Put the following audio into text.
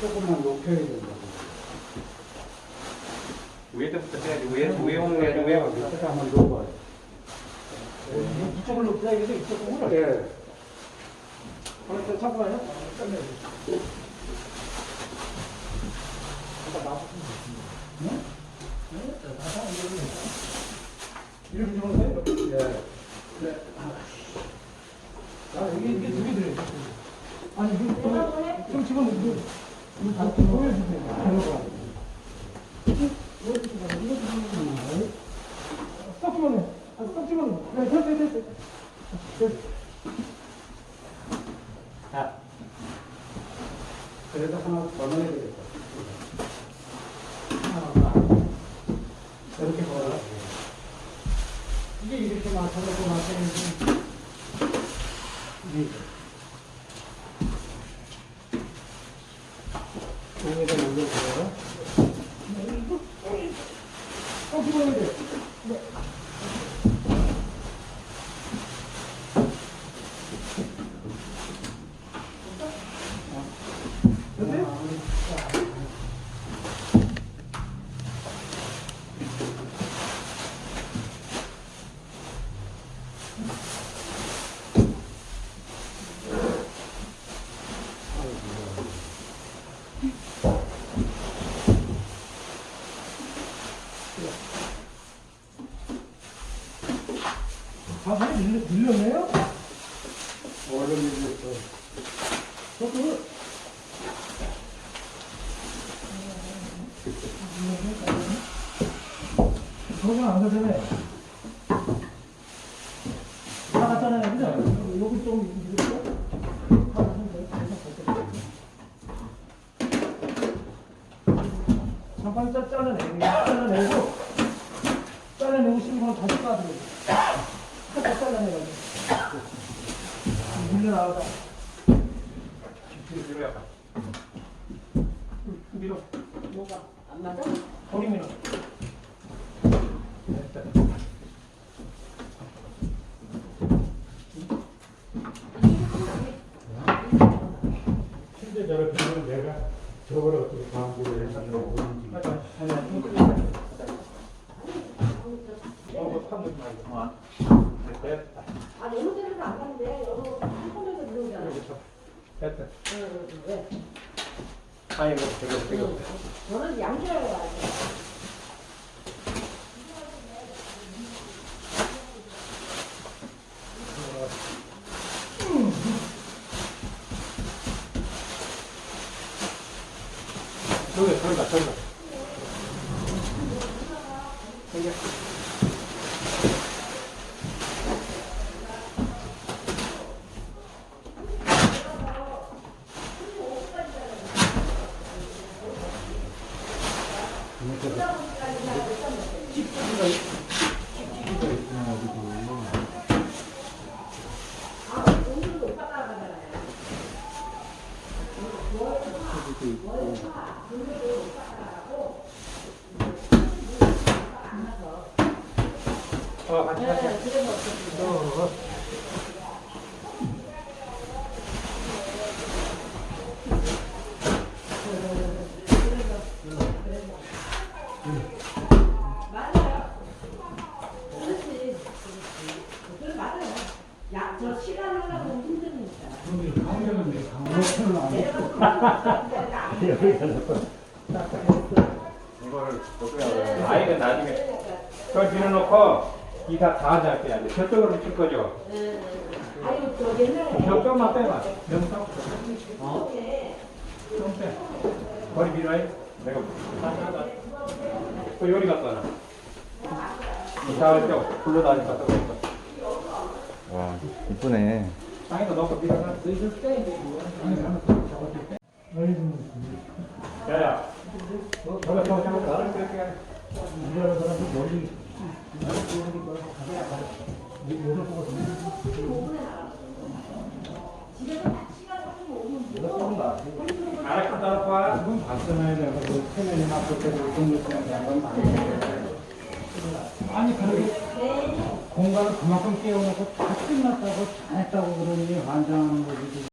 조금만 높여야 된다. 위에부터 빼야지. 위에 위에 홍해야지. 위에 가. 밑에다 한번 놓아봐요. 이쪽을 높여야겠어 이쪽 공을 예. 그렇게 잠깐만요 이렇게 들어오세요 예. 아 이게 이게 두개 들어요. 아니 이거 좀, 좀 집어 넣고 이거 다 보여주세요. 쏙 집어넣어 아, 쏙 집어넣어 네 됐어 됐어 됐어. 자. 그래도 하나 더 넣어야 되겠다. 이렇게 보라. 이게 이렇게 맞춰놓고 맞춰놓고 쏙 집어넣어야 돼 아, 많이 밀려, 밀렸네요? 뭘로 밀렸어? 저도 거기 안 가잖아요. 나갔잖아요, 그죠? 여기 좀 밀렸어? 잠깐 짜- 잘라내고, 잘라내고, 잘라내고 싶은 건 다시 까드려. 살 짝 잘라내가지고. 밀려 나가다. 뒤로 약간. 밀어. 뭐가 안 맞아? 거기 밀어. 근데 저렇게 하면 내가 저걸 어떻게 방구를 해서 모르는지. 어, 한 번만 말고. 아. 됐다. 아 너무 때려서 안 가는데 너무 한 번에서 들어오잖아. 됐다. 응, 응, 왜? 아니 뭐 저거 저거. 저는 양치라고 하지. 저기 저기가 저기가. 어, 같이 같이. 어. 그렇지. 그래 맞아요. 야, 저 시간 하려고 힘드니까. 여기 강력은 내 안 돼. 이거를 어떻게 아이는 나중에 저 뒤로 놓고 이가 다안 돼. 저쪽으로 칠 거죠. 응. 아유, 저 옛날에 저쪽만 빼봐. 딱. 어? 좀 빼. 머리 밀어야 내가 그 요리 갖다 놔. 이사할 때 불러다니까 또 그랬어. 와 이쁘네. 땅에다 넣고 밀어놔. 야야. 너 저거 저거 저거 나를 그렇게 해. 일하는 사람들 멀리 알아 갖다 놓고 와. 그건 봤잖아요. 내가 그 태면이 맞을 때도 동네 그냥 양반 많이 아니 그러게 공간을 그만큼 깨워놓고 다 끝났다고 잘했다고 그러니 환장하는 거지.